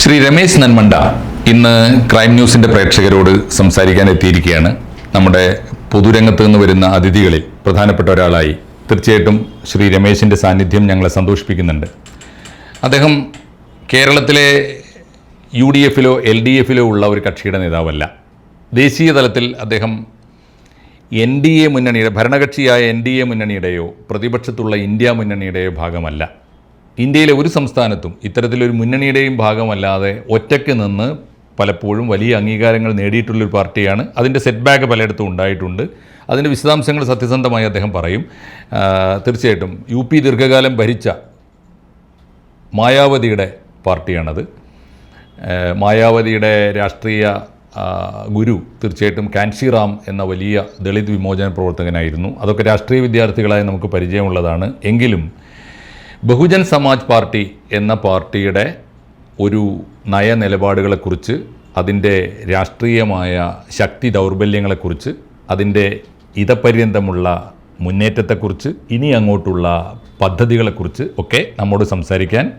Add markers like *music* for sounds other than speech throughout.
ശ്രീ രമേശ് നന്മണ്ട ഇന്ന് ക്രൈം ന്യൂസിന്റെ പ്രേക്ഷകരോട് സംസാരിക്കാൻ എത്തിയിരിക്കുകയാണ്. നമ്മുടെ പൊതുരംഗത്ത് നിന്ന് വരുന്ന അതിഥികളിൽ പ്രധാനപ്പെട്ട ഒരാളായി തീർച്ചയായിട്ടും ശ്രീ രമേശിന്റെ സാന്നിധ്യം ഞങ്ങളെ സന്തോഷിപ്പിക്കുന്നുണ്ട്. അദ്ദേഹം കേരളത്തിലെ യു ഡി എഫിലോ എൽ ഡി എഫിലോ ഉള്ള ഒരു കക്ഷിയുടെ നേതാവല്ല. ദേശീയ തലത്തിൽ അദ്ദേഹം എൻ ഡി എ മുന്നണിയുടെ ഭരണകക്ഷിയായ എൻ ഡി എ മുന്നണിയുടെയോ പ്രതിപക്ഷത്തുള്ള ഇന്ത്യ മുന്നണിയുടെയോ ഭാഗമല്ല. ഇന്ത്യയിലെ ഒരു സംസ്ഥാനത്തും ഇത്തരത്തിലൊരു മുന്നണിയുടെയും ഭാഗമല്ലാതെ ഒറ്റയ്ക്ക് നിന്ന് പലപ്പോഴും വലിയ അംഗീകാരങ്ങൾ നേടിയിട്ടുള്ളൊരു പാർട്ടിയാണ്. അതിന്റെ സെറ്റ് ബാക്ക് പലയിടത്തും ഉണ്ടായിട്ടുണ്ട്. അതിന്റെ വിശദാംശങ്ങൾ സത്യസന്ധമായി അദ്ദേഹം പറയും. തീർച്ചയായിട്ടും യു പി ദീർഘകാലം ഭരിച്ച മായാവതിയുടെ പാർട്ടിയാണത്. മായാവതിയുടെ രാഷ്ട്രീയ ഗുരു തീർച്ചയായിട്ടും കാൻഷിറാം എന്ന വലിയ ദളിത് വിമോചന പ്രവർത്തകനായിരുന്നു. അതൊക്കെ രാഷ്ട്രീയ വിദ്യാർത്ഥികളായി നമുക്ക് പരിചയമുള്ളതാണ്. എങ്കിലും ബഹുജൻ സമാജ് പാർട്ടി എന്ന പാർട്ടിയുടെ ഒരു നയനിലപാടുകളെക്കുറിച്ച് അതിന്റെ രാഷ്ട്രീയമായ ശക്തി ദൗർബല്യങ്ങളെക്കുറിച്ച് അതിന്റെ ഇതപര്യന്തമുള്ള മുന്നേറ്റത്തെക്കുറിച്ച് ഇനി അങ്ങോട്ടുള്ള പദ്ധതികളെക്കുറിച്ച് ഒക്കെ നമ്മോട് സംസാരിക്കാൻ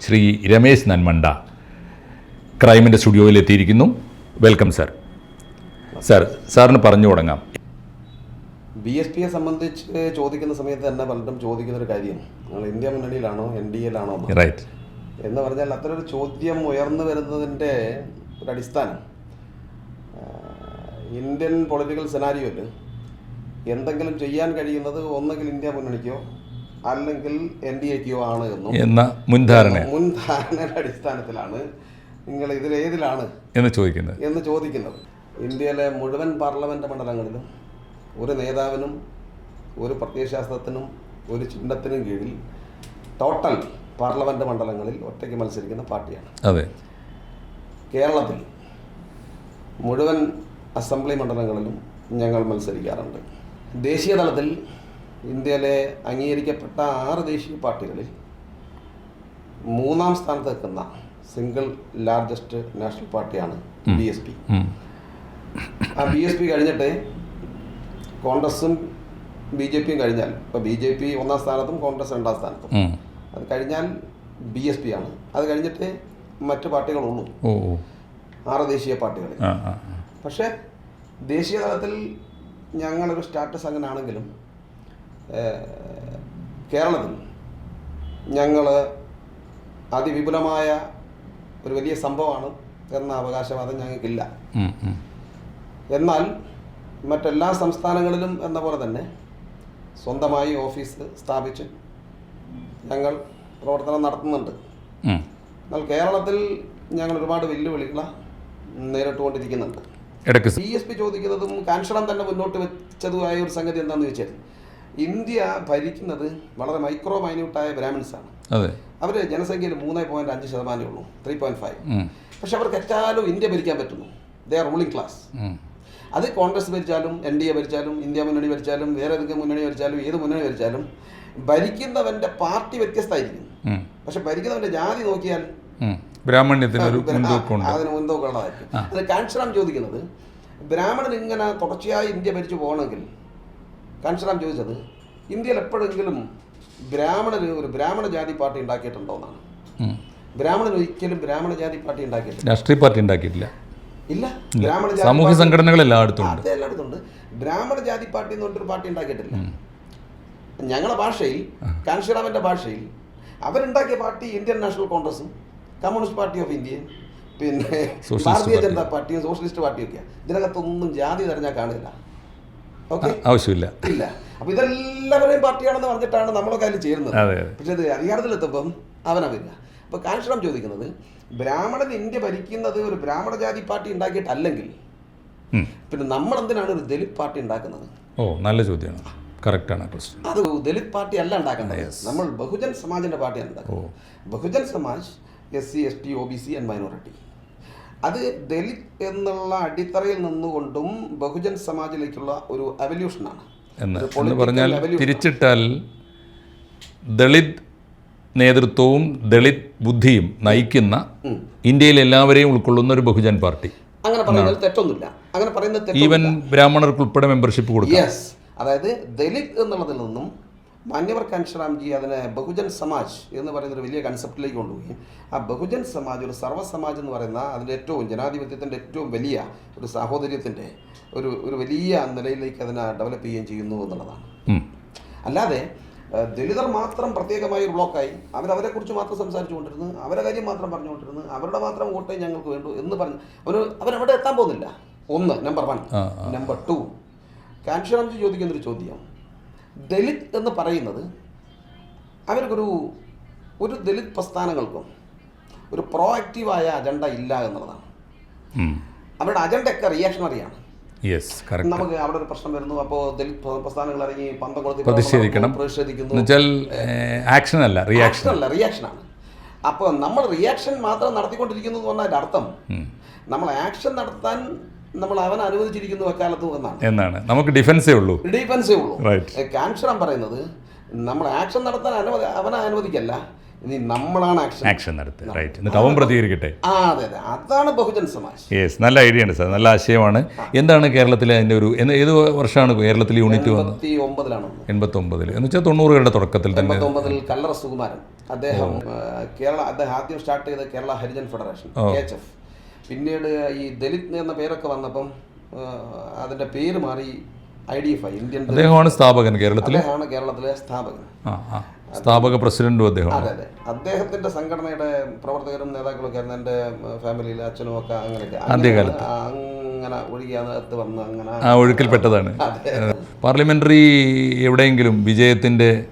ശ്രീ രമേശ് നന്മണ്ട ക്രൈമിന്റെ സ്റ്റുഡിയോയിൽ എത്തിയിരിക്കുന്നു. Welcome sir. സാർ സാറിന് പറഞ്ഞു തുടങ്ങാം. ബി എസ് പിയെ സംബന്ധിച്ച് ചോദിക്കുന്ന സമയത്ത് തന്നെ പലരും ചോദിക്കുന്ന ഒരു കാര്യം. നിങ്ങൾ ഇന്ത്യ മുന്നണിയിലാണോ എൻ ഡി എയിലാണോ എന്ന്. റൈറ്റ് എന്ന് പറഞ്ഞാൽ ഒരു ചോദ്യം ഉയർന്നു വരുന്നതിന്റെ ഒരു അടിസ്ഥാനം. ഇന്ത്യൻ പൊളിറ്റിക്കൽ സെനാരിയോയിൽ എന്തെങ്കിലും ചെയ്യാൻ കഴിയുന്നത് ഒന്നുകിൽ ഇന്ത്യ മുന്നണിക്കോ അല്ലെങ്കിൽ എൻ ഡി എക്കോ ആണ് എന്നും എന്ന മുൻധാരണ. മുൻധാരണയുടെ അടിസ്ഥാനത്തിലാണ് നിങ്ങൾ ഇതിലേതിലാണ് എന്ന് ചോദിക്കുന്നത്. എന്ന് ചോദിക്കുന്നത്. ഇന്ത്യയിലെ മുഴുവൻ പാർലമെന്റ് മണ്ഡലങ്ങളിലും ഒരു നേതാവിനും ഒരു പ്രത്യയശാസ്ത്രത്തിനും ഒരു ചിഹ്നത്തിനും കീഴിൽ ടോട്ടൽ പാർലമെന്റ് മണ്ഡലങ്ങളിൽ ഒറ്റയ്ക്ക് മത്സരിക്കുന്ന പാർട്ടിയാണ്. അതെ. കേരളത്തിൽ മുഴുവൻ അസംബ്ലി മണ്ഡലങ്ങളിലും ഞങ്ങൾ മത്സരിക്കാറുണ്ട്. ദേശീയ തലത്തിൽ ഇന്ത്യയിലെ അംഗീകരിക്കപ്പെട്ട ആറ് ദേശീയ പാർട്ടികളിൽ മൂന്നാം സ്ഥാനത്ത് നിൽക്കുന്ന സിംഗിൾ ലാർജസ്റ്റ് നാഷണൽ പാർട്ടിയാണ് ബി എസ് പി ആ ബി എസ് പി കഴിഞ്ഞിട്ട് കോൺഗ്രസും ബി ജെ പിയും കഴിഞ്ഞാൽ ഇപ്പോൾ ബി ജെ പി ഒന്നാം സ്ഥാനത്തും കോൺഗ്രസ് രണ്ടാം സ്ഥാനത്തും. അത് കഴിഞ്ഞാൽ ബി എസ് പി ആണ്. അത് കഴിഞ്ഞിട്ട് മറ്റു പാർട്ടികളുള്ളൂ. ആറ് ദേശീയ ആ. പക്ഷേ ദേശീയ തലത്തിൽ ഞങ്ങളൊരു സ്റ്റാറ്റസ് അങ്ങനെ ആണെങ്കിലും കേരളത്തിൽ ഞങ്ങൾ അതിവിപുലമായ ഒരു വലിയ സംഭവമാണ് എന്ന അവകാശവാദം ഞങ്ങൾക്കില്ല. എന്നാൽ മറ്റെല്ലാ സംസ്ഥാനങ്ങളിലും എന്ന പോലെ തന്നെ സ്വന്തമായി ഓഫീസ് സ്ഥാപിച്ച് ഞങ്ങൾ പ്രവർത്തനം നടത്തുന്നുണ്ട്. എന്നാൽ കേരളത്തിൽ ഞങ്ങൾ ഒരുപാട് വെല്ലുവിളികൾ നേരിട്ടുകൊണ്ടിരിക്കുന്നുണ്ട്. സി എസ് പി ചോദിക്കുന്നതും കാൻഷണം തന്നെ മുന്നോട്ട് വെച്ചതുമായ ഒരു സംഗതി എന്താണെന്ന് വെച്ചാൽ ഇന്ത്യ ഭരിക്കുന്നത് വളരെ മൈക്രോ മൈന്യൂട്ടായ ബ്രാഹ്മിൻസാണ്. അവർ ജനസംഖ്യയിൽ മൂന്ന് പോയിന്റ് അഞ്ച് ശതമാനമേ ഉള്ളൂ ത്രീ പോയിന്റ് ഫൈവ്. പക്ഷെ അവർക്ക് എറ്റാലും ഇന്ത്യ ഭരിക്കാൻ പറ്റുന്നു. They are ruling class. അത് കോൺഗ്രസ് ഭരിച്ചാലും എൻ ഡി എ ഭരിച്ചാലും ഇന്ത്യ മുന്നണി ഭരിച്ചാലും വേറെ ഏതെങ്കിലും മുന്നണി ഭരിച്ചാലും ഏത് മുന്നണി ഭരിച്ചാലും ഭരിക്കുന്നവന്റെ പാർട്ടി വ്യത്യസ്തമായിരിക്കും. പക്ഷെ ഭരിക്കുന്നവന്റെ ജാതി നോക്കിയാൽ. ബ്രാഹ്മണ്യത്തിനൊരു അതിന് മുൻതൂക്കമുള്ളതായിരിക്കും അത് കാൻഷറാം ചോദിക്കുന്നത് ബ്രാഹ്മണൻ ഇങ്ങനെ തുടർച്ചയായി ഇന്ത്യ ഭരിച്ചു പോകണമെങ്കിൽ കാൻഷറാം ചോദിച്ചത് ഇന്ത്യയിൽ എപ്പോഴെങ്കിലും ബ്രാഹ്മണർ ഒരു ബ്രാഹ്മണ ജാതി പാർട്ടി ഉണ്ടാക്കിയിട്ടുണ്ടോ എന്നാണ്. ബ്രാഹ്മണൻ ഒരിക്കലും ബ്രാഹ്മണ ജാതി പാർട്ടി ഉണ്ടാക്കിയിട്ടില്ല. രാഷ്ട്രീയ പാർട്ടി ഉണ്ടാക്കിയിട്ടില്ല. ഇല്ല. ബ്രാഹ്മണ സാമൂഹ്യ സംഘടനകൾ എല്ലായിടത്തും ഉണ്ട്. എല്ലായിടത്തും ഉണ്ട്. ബ്രാഹ്മണ ജാതി പാർട്ടി എന്ന് പറഞ്ഞൊരു പാർട്ടി ഉണ്ടാക്കിയിട്ടില്ല. ഞങ്ങളുടെ ഭാഷയിൽ കാൻഷിറാമിന്റെ ഭാഷയിൽ അവരുണ്ടാക്കിയ പാർട്ടി ഇന്ത്യൻ നാഷണൽ കോൺഗ്രസും കമ്മ്യൂണിസ്റ്റ് പാർട്ടി ഓഫ് ഇന്ത്യയും പിന്നെ ഭാരതീയ. ജനതാ പാർട്ടിയും സോഷ്യലിസ്റ്റ് പാർട്ടിയും ഒക്കെ ഇതിനകത്തൊന്നും ജാതി തെരഞ്ഞാൽ കാണില്ല ഓക്കെ? ആവശ്യമില്ല. ഇല്ല. അപ്പൊ ഇതെല്ലാവരെയും പാർട്ടിയാണെന്ന് പറഞ്ഞിട്ടാണ് നമ്മളൊക്കെ അതിൽ ചേരുന്നത്. പക്ഷെ അത് അധികാരത്തിലെത്തുമ്പം അവനവില്ല അപ്പൊ കാൻഷണം ചോദിക്കുന്നത് ബ്രാഹ്മണൻ ഇന്ത്യ ഭരിക്കുന്നത് ഒരു ബ്രാഹ്മണ ജാതി പാർട്ടി ഉണ്ടാക്കിയിട്ടല്ലെങ്കിൽ പിന്നെ നമ്മൾ എന്തിനാണ് ഒരു ദലിത് പാർട്ടി ഉണ്ടാക്കുന്നത്? ഓ നല്ല ചോദ്യമാണ്. കറക്റ്റാണ് അത് ദലിത് പാർട്ടി അല്ല ഉണ്ടാക്കേണ്ടത്. നമ്മൾ ബഹുജൻ സമാജിന്റെ പാർട്ടിയാണ് ഉണ്ടാക്കുന്നത്. Bahujan Samaj S C S T O B C and minority അത് ദലിത് എന്നുള്ള അടിത്തറയിൽ നിന്നുകൊണ്ടും ബഹുജൻ സമാജിലേക്കുള്ള ഒരു അവല്യൂഷനാണ് എന്ന് പറഞ്ഞാൽ തിരിച്ചിട്ടാൽ ദളിത് നേതൃത്വവും ദളിത് ബുദ്ധിയും നയിക്കുന്ന ഇന്ത്യയിൽ എല്ലാവരെയും ഉൾക്കൊള്ളുന്ന ഒരു ബഹുജൻ പാർട്ടി. അങ്ങനെ പറയുന്നതിൽ തെറ്റൊന്നുമില്ല. അങ്ങനെ പറയുന്നത് ഈവൻ തെറ്റൊന്നുമില്ല. ബ്രാഹ്മണർക്ക് ഉൾപ്പെടെ മെമ്പർഷിപ്പ് കൊടുക്കും. യെസ് അതായത് ദളിത് എന്നുള്ളതിൽ നിന്നും മാന്യവർ കാൻഷറാംജി അതിനെ ബഹുജൻ സമാജ് എന്ന് പറയുന്ന ഒരു വലിയ കൺസെപ്റ്റിലേക്ക് കൊണ്ടുപോയി. ആ ബഹുജൻ സമാജ് ഒരു സർവസമാജ് എന്ന് പറയുന്ന അതിന്റെ ഏറ്റവും ജനാധിപത്യത്തിന്റെ ഏറ്റവും വലിയ ഒരു സാഹോദര്യത്തിന്റെ ഒരു ഒരു വലിയ നിലയിലേക്ക് അതിനെ ഡെവലപ്പ് ചെയ്യുകയും ചെയ്യുന്നു എന്നുള്ളതാണ്. അല്ലാതെ ദലിതർ മാത്രം പ്രത്യേകമായി ഒരു ബ്ലോക്കായി. അവരവരെ കുറിച്ച് മാത്രം സംസാരിച്ചുകൊണ്ടിരുന്നു അവരെ കാര്യം മാത്രം പറഞ്ഞുകൊണ്ടിരുന്നു അവരുടെ മാത്രം വോട്ടേ ഞങ്ങൾക്ക് വേണ്ടു എന്ന് പറഞ്ഞ്. ഒരു അവരവിടെ എത്താൻ പോകുന്നില്ല. ഒന്ന് നമ്പർ വൺ നമ്പർ ടു കാൻഷറാംജി ചോദിക്കുന്നൊരു ചോദ്യം. ദലിത് എന്ന് പറയുന്നത് അവർക്കൊരു ഒരു ദലിത് പ്രസ്ഥാനങ്ങൾക്കും ഒരു പ്രോ ആക്റ്റീവായ അജണ്ട ഇല്ല എന്നുള്ളതാണ്. അവരുടെ അജണ്ടയൊക്കെ റിയാക്ഷണറിയാണ് നമുക്ക് അവിടെ ഒരു പ്രശ്നം വരുന്നു. അപ്പോൾ ദലിത് പ്ര- പ്രസ്ഥാനങ്ങൾ ഇറങ്ങി പന്തം കൊളുത്തി പ്രതിഷേധിക്കണം. പ്രതിഷേധിക്കുന്നു. ആക്ഷൻ അല്ല റിയാക്ഷൻ അല്ല റിയാക്ഷനാണ് അപ്പോൾ നമ്മൾ റിയാക്ഷൻ മാത്രം നടത്തിക്കൊണ്ടിരിക്കുന്നു എന്ന് പറഞ്ഞാൽ അർത്ഥം നമ്മൾ ആക്ഷൻ നടത്താൻ നമ്മൾ അവൻ അനുവദിച്ചിരിക്കുന്നു എക്കാലത്തും എന്നാണ്. എന്നാണ്. നമുക്ക് ഡിഫൻസേ ഉള്ളൂ. ഡിഫൻസേ ഉള്ളൂ. ക്യാൻഷറാൻ പറയുന്നത് നമ്മൾ ആക്ഷൻ നടത്താൻ അനുവദി അവനെ അനുവദിക്കല്ല. ഇനി നമ്മളാണ് ആക്ഷൻ ആക്ഷൻ നടത്തുക. റൈറ്റ് എന്നിട്ട് അവൻ പ്രതികരിക്കട്ടെ? ആ അതെ അതെ. അതാണ് ബഹുജൻ സമാജ്. യെസ് നല്ല ഐഡിയ ഉണ്ട് സാർ. നല്ല ആശയമാണ്. എന്താണ് കേരളത്തിലെ അതിന്റെ ഒരു എന്ന് ഏത് വർഷമാണ് കേരളത്തിൽ യൂണിറ്റ് വന്നത്? എൺപത്തി ഒമ്പതിലാണ് എൺപത്തൊമ്പതിൽ എന്ന് വെച്ചാൽ തൊണ്ണൂറുകളുടെ തുടക്കത്തിൽ തന്നെ. എൺപത്തി ഒമ്പതിൽ കല്ലറ സുകുമാരൻ. അദ്ദേഹം ആ, കേരള അദ്ദേഹം ആദ്യം സ്റ്റാർട്ട് ചെയ്ത Kerala Harijan federation K H F. പിന്നീട് ഈ ദലിത് എന്ന പേരൊക്കെ വന്നപ്പം ആ, അതിന്റെ പേര് മാറി I D F I Indian അദ്ദേഹമാണ് സ്ഥാപകൻ കേരളത്തിലെ? അദ്ദേഹമാണ് കേരളത്തിലെ സ്ഥാപകൻ. ആ ആ. സ്ഥാപക പ്രസിഡന്റും അദ്ദേഹം. അതെ അതെ. അദ്ദേഹത്തിന്റെ സംഘടനയുടെ പ്രവർത്തകരും നേതാക്കളും ഒക്കെ ആയിരുന്നു എന്റെ ഫാമിലിയിലെ അച്ഛനും ഒക്കെ അങ്ങനെയൊക്കെ. ആദ്യകാലത്ത്. അങ്ങനെ- ഒഴുകിയകത്ത് വന്ന് അങ്ങനെ ആ ഒഴുക്കിൽപ്പെട്ടതാണ്. *laughs* പാർലമെന്ററി എവിടെയെങ്കിലും വിജയത്തിന്റെ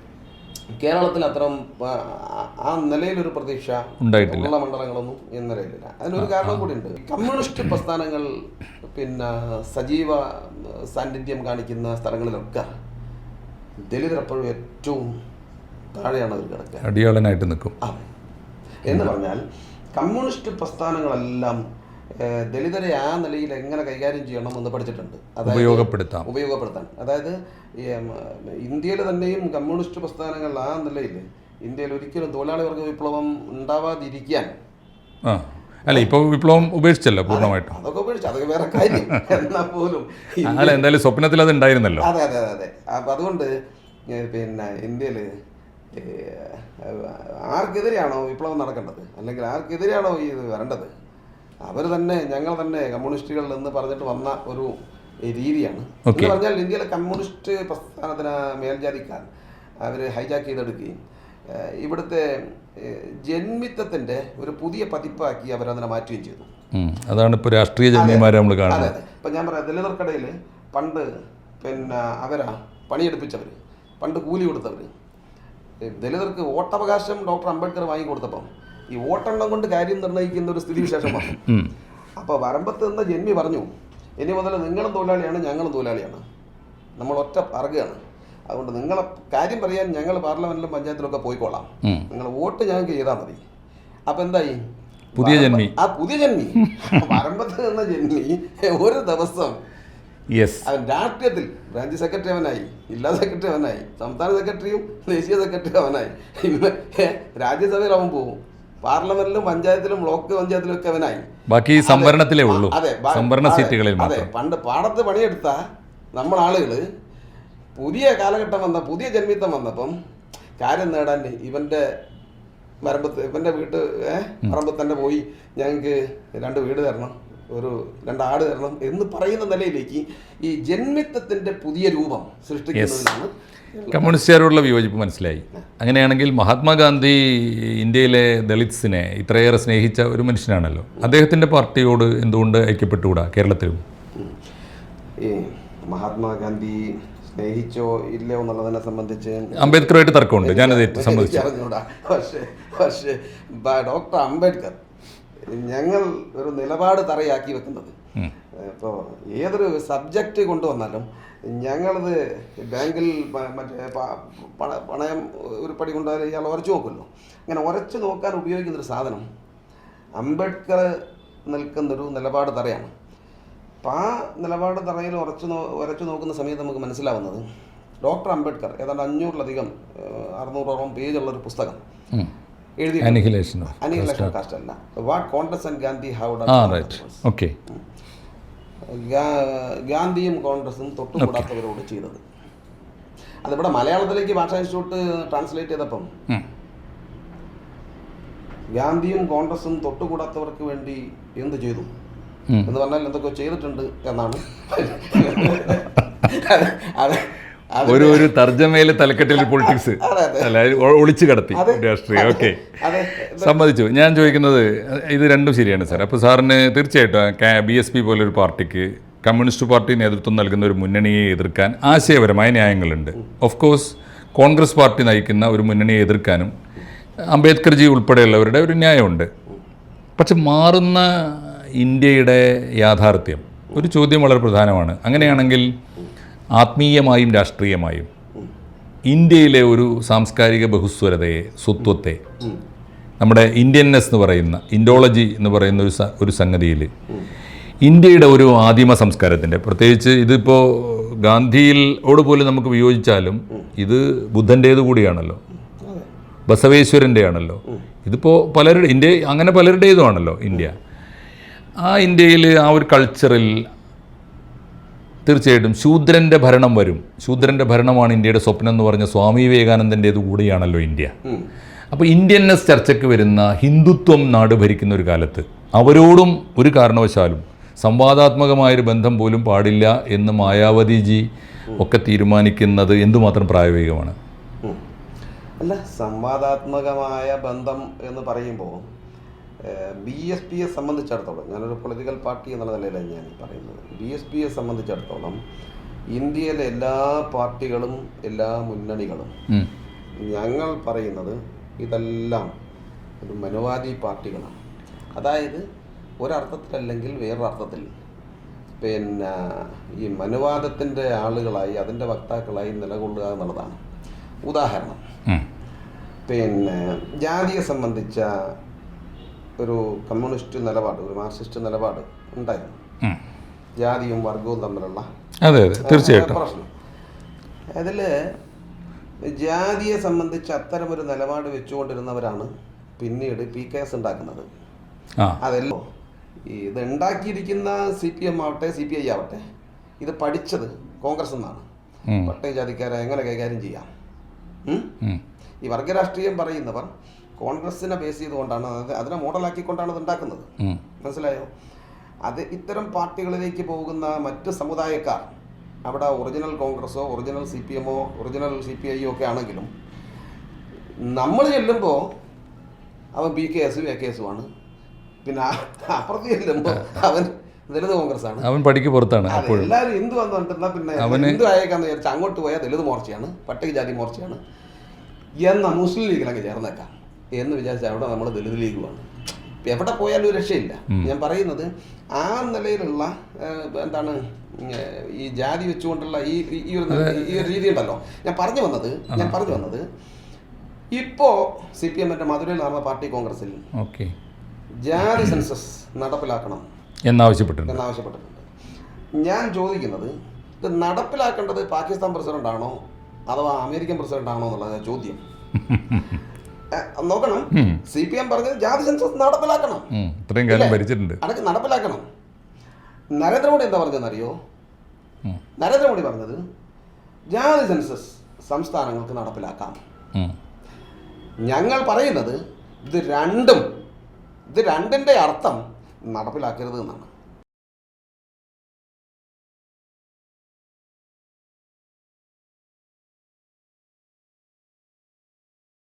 കേരളത്തിൽ അത്തരം ആ, ആ നിലയിലൊരു പ്രതീക്ഷ ഉണ്ടായിട്ടില്ല. ഉള്ള മണ്ഡലങ്ങളൊന്നും ഈ നിലയിലില്ല. അതിനൊരു കാരണം കൂടി ഉണ്ട് കമ്മ്യൂണിസ്റ്റ് പ്രസ്ഥാനങ്ങൾ പിന്നെ സജീവ സാന്നിധ്യം കാണിക്കുന്ന സ്ഥലങ്ങളിലൊക്കെ ദലിതർ എപ്പോഴും ഏറ്റവും താഴെയാണ് അവർ കിടക്കുക. അടിയോളനായിട്ട് നിൽക്കും. എന്ന് പറഞ്ഞാൽ കമ്മ്യൂണിസ്റ്റ് പ്രസ്ഥാനങ്ങളെല്ലാം ദളിതരെ ആ നിലയിൽ എങ്ങനെ കൈകാര്യം ചെയ്യണം എന്ന് പഠിച്ചിട്ടുണ്ട്. അതായത് ഉപയോഗപ്പെടുത്താം. ഉപയോഗപ്പെടുത്താൻ. അതായത് ഇന്ത്യയിൽ തന്നെയും കമ്മ്യൂണിസ്റ്റ് പ്രസ്ഥാനങ്ങൾ ആ നിലയിൽ ഇന്ത്യയിൽ ഒരിക്കലും തൊഴിലാളി വർഗ വിപ്ലവം ഉണ്ടാവാതിരിക്കാൻ. അല്ല ഇപ്പോൾ വിപ്ലവം ഉപേക്ഷിച്ചല്ലോ പൂർണമായിട്ടും. അതൊക്കെ ഉപേക്ഷിച്ചു അതൊക്കെ വേറെ കാര്യം. എന്നാൽ പോലും അല്ല എന്തായാലും സ്വപ്നത്തിൽ അത് ഉണ്ടായിരുന്നല്ലോ. അതെ അതെ അതെ അതെ. അപ്പം അതുകൊണ്ട് പിന്നെ ഇന്ത്യയിൽ ആർക്കെതിരെയാണോ വിപ്ലവം നടക്കേണ്ടത്? അല്ലെങ്കിൽ ആർക്കെതിരെയാണോ ഈ ഇത് വരേണ്ടത്? അവർ തന്നെ ഞങ്ങൾ തന്നെ കമ്മ്യൂണിസ്റ്റുകൾ നിന്ന് പറഞ്ഞിട്ട് വന്ന ഒരു രീതിയാണ്. എന്ന് പറഞ്ഞാൽ ഇന്ത്യയിലെ കമ്മ്യൂണിസ്റ്റ് പ്രസ്ഥാനത്തിന് മേൽജാതിക്കാർ അവർ ഹൈജാക്ക് ചെയ്തെടുക്കുകയും ഇവിടുത്തെ ഏ, ജന്മിത്തത്തിന്റെ ഒരു പുതിയ പതിപ്പാക്കി അവരതിനെ മാറ്റുകയും ചെയ്തു. അതാണ് ഇപ്പോൾ രാഷ്ട്രീയ ജന്മിമാരെ നമ്മൾ കാണുന്നത്. അതെ. ഇപ്പം ഞാൻ പറയാം ദലിതർക്കിടയിൽ പണ്ട് പിന്നെ അവരാ പണിയെടുപ്പിച്ചവർ പണ്ട് കൂലി കൊടുത്തവർ ദലിതർക്ക് വോട്ടവകാശം ഡോക്ടർ അംബേദ്കർ വാങ്ങിക്കൊടുത്തപ്പം ഈ വോട്ടെണ്ണം കൊണ്ട് കാര്യം നിർണയിക്കുന്ന ഒരു സ്ഥിതിവിശേഷം വന്നു ഉം. അപ്പോൾ വരമ്പത്ത് നിന്ന് ജന്മി പറഞ്ഞു ഇനി മുതൽ നിങ്ങളും തൊഴിലാളിയാണ് ഞങ്ങളും തൊഴിലാളിയാണ്. നമ്മൾ ഒറ്റ പറകുകയാണ് അതുകൊണ്ട് നിങ്ങളെ കാര്യം പറയാൻ ഞങ്ങൾ പാർലമെന്റിലും പഞ്ചായത്തിലൊക്കെ പോയിക്കോളാം. നിങ്ങൾ വോട്ട് ഞങ്ങൾക്ക് ചെയ്താൽ മതി. അപ്പം എന്തായി? പുതിയ ജന്മി. ആ പുതിയ ജന്മി. വരമ്പത്ത് നിന്ന ജന്മി ഒരു ദിവസം അവൻ രാഷ്ട്രീയത്തിൽ ബ്രാഞ്ച് സെക്രട്ടറി അവനായി ജില്ലാ സെക്രട്ടറി അവനായി സംസ്ഥാന സെക്രട്ടറിയും ദേശീയ സെക്രട്ടറി അവനായി ഇന്ന് രാജ്യസഭയിൽ അവൻ പോകും പാർലമെന്റിലും പഞ്ചായത്തിലും ബ്ലോക്ക് പഞ്ചായത്തിലും ഒക്കെ അവനായി. ബാക്കി സംവരണത്തിലേ ഉള്ളൂ. അതെ സംവരണ സീറ്റുകളിൽ അതെ. പണ്ട് പാടത്ത് പണിയെടുത്ത നമ്മൾ ആളുകൾ പുതിയ കാലഘട്ടം വന്ന പുതിയ ജന്മിത്തം വന്നപ്പം കാര്യം നേടാൻ ഇവന്റെ വരമ്പത്ത് ഇവന്റെ വീട്ട് ഏഹ് പറമ്പത്ത് തന്നെ പോയി ഞങ്ങൾക്ക് രണ്ട് വീട് തരണം. ഒരു രണ്ടാട് തരണം എന്ന് പറയുന്ന നിലയിലേക്ക് ഈ ജന്മിത്തത്തിന്റെ പുതിയ രൂപം സൃഷ്ടിക്കുന്നതിനാണ് കമ്മ്യൂണിസ്റ്റുകാരോടുള്ള വിയോജിപ്പ് മനസ്സിലായി. അങ്ങനെയാണെങ്കിൽ മഹാത്മാഗാന്ധി ഇന്ത്യയിലെ ദളിത്സിനെ ഇത്രയേറെ സ്നേഹിച്ച ഒരു മനുഷ്യനാണല്ലോ. അദ്ദേഹത്തിന്റെ പാർട്ടിയോട് എന്തുകൊണ്ട് ഐക്യപ്പെട്ടുകൂടാ കേരളത്തിലും. ഈ മഹാത്മാഗാന്ധി സ്നേഹിച്ചോ ഇല്ലയോ എന്നുള്ളതിനെ സംബന്ധിച്ച് അംബേദ്കറുമായിട്ട് തർക്കമുണ്ട്. ഞാനത് സമ്മതിച്ചു. അറിഞ്ഞൂടാ പക്ഷേ പക്ഷേ ഡോക്ടർ അംബേദ്കർ ഞങ്ങൾ ഒരു നിലപാട് തറയാക്കി വെക്കുന്നത്. ഇപ്പോൾ ഏതൊരു സബ്ജക്റ്റ് കൊണ്ടുവന്നാലും ഞങ്ങളത് ബാങ്കിൽ മറ്റേ പണയം ഒരു പടി കൊണ്ടുവന്നാൽ ഇയാൾ ഉറച്ചു നോക്കുമല്ലോ. അങ്ങനെ ഉരച്ചു നോക്കാൻ ഉപയോഗിക്കുന്നൊരു സാധനം അംബേദ്കർ നിൽക്കുന്നൊരു നിലപാട് തറയാണ്. അപ്പം ആ നിലപാട് തറയിൽ ഉറച്ചു നോ ഉറച്ചു നോക്കുന്ന സമയത്ത് നമുക്ക് മനസ്സിലാവുന്നത് ഡോക്ടർ അംബേദ്കർ ഏതാണ്ട് അഞ്ഞൂറിലധികം അറുന്നൂറോളം പേജുള്ളൊരു പുസ്തകം. അനിഹിലേഷൻ അനിഹിലേഷൻ കാസ്റ്റ് അല്ല. What Congress and Gandhi how ah right okay ഗാന്ധിയും കോൺഗ്രസും തൊട്ടുകൂടാത്തവരോട് ചെയ്തത്. അതിവിടെ മലയാളത്തിലേക്ക് ഭാഷാ ഇൻസ്റ്റിറ്റ്യൂട്ട് ട്രാൻസ്ലേറ്റ് ചെയ്തപ്പം. ഗാന്ധിയും കോൺഗ്രസും തൊട്ടുകൂടാത്തവർക്ക് വേണ്ടി എന്ത് ചെയ്തു. എന്ന് പറഞ്ഞാൽ എന്തൊക്കെ ചെയ്തിട്ടുണ്ട് എന്നാണ്. *laughs* അത് ഒരു ഒരു തർജമയിലെ തലക്കെട്ടിൽ പൊളിറ്റിക്സ്. അല്ല ഒളിച്ചു കടത്തി. രാഷ്ട്രീയം. ഓക്കെ. സമ്മതിച്ചു. ഞാൻ ചോദിക്കുന്നത് ഇത് രണ്ടും ശരിയാണ് സാർ. അപ്പോൾ സാറിന് തീർച്ചയായിട്ടും ബി എസ് പി പോലൊരു പാർട്ടിക്ക് കമ്മ്യൂണിസ്റ്റ് പാർട്ടി നേതൃത്വം നൽകുന്ന ഒരു മുന്നണിയെ എതിർക്കാൻ ആശയപരമായ ന്യായങ്ങളുണ്ട്. ഓഫ് കോഴ്സ് കോൺഗ്രസ് പാർട്ടി നയിക്കുന്ന ഒരു മുന്നണിയെ എതിർക്കാനും അംബേദ്കർജി ഉൾപ്പെടെയുള്ളവരുടെ ഒരു ന്യായമുണ്ട്. പക്ഷെ മാറുന്ന ഇന്ത്യയുടെ യാഥാർത്ഥ്യം ഒരു ചോദ്യം വളരെ പ്രധാനമാണ്. അങ്ങനെയാണെങ്കിൽ ആത്മീയമായും രാഷ്ട്രീയമായും ഇന്ത്യയിലെ ഒരു സാംസ്കാരിക ബഹുസ്വരതയെ സ്വത്വത്തെ നമ്മുടെ ഇന്ത്യൻനെസ് എന്ന് പറയുന്ന ഇൻഡോളജി എന്ന് പറയുന്ന ഒരു ഒരു സംഗതിയിൽ ഇന്ത്യയുടെ ഒരു ആദിമ സംസ്കാരത്തിന്റെ പ്രത്യേകിച്ച് ഇതിപ്പോൾ ഗാന്ധിയിൽ ഓട് പോലും നമുക്ക് വിയോജിച്ചാലും ഇത് ബുദ്ധന്റേത് കൂടിയാണല്ലോ. ബസവേശ്വരന്റെ ആണല്ലോ ഇതിപ്പോൾ പലരുടെ ഇന്ത്യ അങ്ങനെ പലരുടേതുമാണല്ലോ ഇന്ത്യ. ആ ഇന്ത്യയിൽ ആ ഒരു കൾച്ചറിൽ തീർച്ചയായിട്ടും ശൂദ്രന്റെ ഭരണം വരും. ശൂദ്രന്റെ ഭരണമാണ് ഇന്ത്യയുടെ സ്വപ്നം എന്ന് പറഞ്ഞ സ്വാമി വിവേകാനന്ദന്റേത് കൂടിയാണല്ലോ ഇന്ത്യ. അപ്പോൾ ഇന്ത്യൻനെസ് ചർച്ചയ്ക്ക് വരുന്ന ഹിന്ദുത്വം നാട് ഭരിക്കുന്ന ഒരു കാലത്ത് അവരോടും ഒരു കാരണവശാലും സംവാദാത്മകമായൊരു ബന്ധം പോലും പാടില്ല എന്ന് മായാവതിജി ഒക്കെ തീരുമാനിക്കുന്നത് എന്തുമാത്രം പ്രായോഗികമാണ്? അല്ല സംവാദാത്മകമായ ബന്ധം എന്ന് പറയുമ്പോൾ ബി എസ് പിയെ സംബന്ധിച്ചിടത്തോളം ഞാനൊരു പൊളിറ്റിക്കൽ പാർട്ടി എന്നുള്ള നിലയിലാണ് ഞാൻ പറയുന്നത്. ബി എസ് പിയെ സംബന്ധിച്ചിടത്തോളം ഇന്ത്യയിലെ എല്ലാ പാർട്ടികളും എല്ലാ മുന്നണികളും ഞങ്ങൾ പറയുന്നത് ഇതെല്ലാം ഒരു മനുവാദി പാർട്ടികളാണ്. അതായത് ഒരർത്ഥത്തിലല്ലെങ്കിൽ വേറൊരർത്ഥത്തിൽ. പിന്നെ ഈ മനുവാദത്തിന്റെ ആളുകളായി അതിന്റെ വക്താക്കളായി നിലകൊള്ളുക എന്നുള്ളതാണ്. ഉദാഹരണം. പിന്നെ ജാതിയെ സംബന്ധിച്ച ഒരു കമ്മ്യൂണിസ്റ്റ് നിലപാട് ഒരു മാർക്സിസ്റ്റ് നിലപാട് ഉണ്ടായിരുന്നു. ജാതിയും വർഗവും തമ്മിലുള്ള അതെ അതെ. തീർച്ചയായിട്ടും. പ്രശ്നം. അതിൽ ജാതിയെ സംബന്ധിച്ച് അത്തരം ഒരു നിലപാട് വെച്ചുകൊണ്ടിരുന്നവരാണ് പിന്നീട് പി കെ എസ് ഉണ്ടാക്കുന്നത്. അതല്ലോ ഇത് ഉണ്ടാക്കിയിരിക്കുന്ന സി പി എം ആവട്ടെ സി പി ഐ ആവട്ടെ ഇത് പഠിച്ചത് കോൺഗ്രസ് എന്നാണ്. പട്ടയ ജാതിക്കാരെ എങ്ങനെ കൈകാര്യം ചെയ്യാം. ഈ വർഗരാഷ്ട്രീയം പറയുന്നവർ കോൺഗ്രസിനെ ബേസ് ചെയ്തുകൊണ്ടാണ് അത് അതിനെ മോഡലാക്കിക്കൊണ്ടാണ് അത് ഉണ്ടാക്കുന്നത്. മനസ്സിലായോ? അത് ഇത്തരം പാർട്ടികളിലേക്ക് പോകുന്ന മറ്റ് സമുദായക്കാർ അവിടെ ഒറിജിനൽ കോൺഗ്രസോ ഒറിജിനൽ സി പി എമ്മോ ഒറിജിനൽ സി പി ഐയോ ഒക്കെ ആണെങ്കിലും നമ്മൾ ചെല്ലുമ്പോൾ അവൻ ബി കെ എസും എ കെ എസുമാണ് പിന്നെ ആ- അപ്പുറത്ത് ചെല്ലുമ്പോൾ അവൻ ദളിത് കോൺഗ്രസ് ആണ് അവൻ പടിക്ക് പുറത്താണ് എല്ലാവരും ഹിന്ദു എന്ന് പറഞ്ഞിട്ടുണ്ടെങ്കിൽ പിന്നെ എന്തു ഹിന്ദു ആയേക്കാന്ന് വിചാരിച്ചാൽ അങ്ങോട്ട് പോയാൽ ദളിത് മോർച്ചയാണ് പട്ടികജാതി മോർച്ചയാണ് എന്ന മുസ്ലിം ലീഗിലങ്ങ് ചേർന്നേക്കാം. എന്ന് വിചാരിച്ചാൽ അവിടെ നമ്മൾ ദളിത് ലീഗുമാണ് എവിടെ പോയാലും രക്ഷയില്ല. ഞാൻ പറയുന്നത് ആ നിലയിലുള്ള എന്താണ് ഈ ജാതി വെച്ചുകൊണ്ടുള്ള ഈ ഈ- ഒരു ഈ ഒരു രീതി ഉണ്ടല്ലോ. ഞാൻ പറഞ്ഞു വന്നത് ഞാൻ പറഞ്ഞു വന്നത് ഇപ്പോ സി പി എമ്മിന്റെ മധുരയിൽ നടന്ന പാർട്ടി കോൺഗ്രസിൽ ഓക്കെ. ജാതി സെൻസസ് നടപ്പിലാക്കണം എന്നാവശ്യപ്പെട്ടിട്ടുണ്ട്. എന്നാവശ്യപ്പെട്ടിട്ടുണ്ട്. ഞാൻ ചോദിക്കുന്നത് ഇത് നടപ്പിലാക്കേണ്ടത് പാകിസ്ഥാൻ പ്രസിഡന്റ് ആണോ അഥവാ അമേരിക്കൻ പ്രസിഡന്റ് ആണോ എന്നുള്ളത് ചോദ്യം. *laughs* നോക്കണം. സി പി എം പറഞ്ഞത് ജാതി സെൻസസ് നടപ്പിലാക്കണം. ഇത്രയും കാലം ഭരിച്ചിട്ടുണ്ട്. അതൊക്കെ നടപ്പിലാക്കണം. നരേന്ദ്രമോദി എന്താ പറഞ്ഞതെന്നറിയോ അറിയോ? നരേന്ദ്രമോദി പറഞ്ഞത് ജാതി സെൻസസ് സംസ്ഥാനങ്ങൾക്ക് നടപ്പിലാക്കാം. ഞങ്ങൾ പറയുന്നത് ഇത് രണ്ടും ഇത് രണ്ടിന്റെ അർത്ഥം നടപ്പിലാക്കരുത് എന്നാണ്.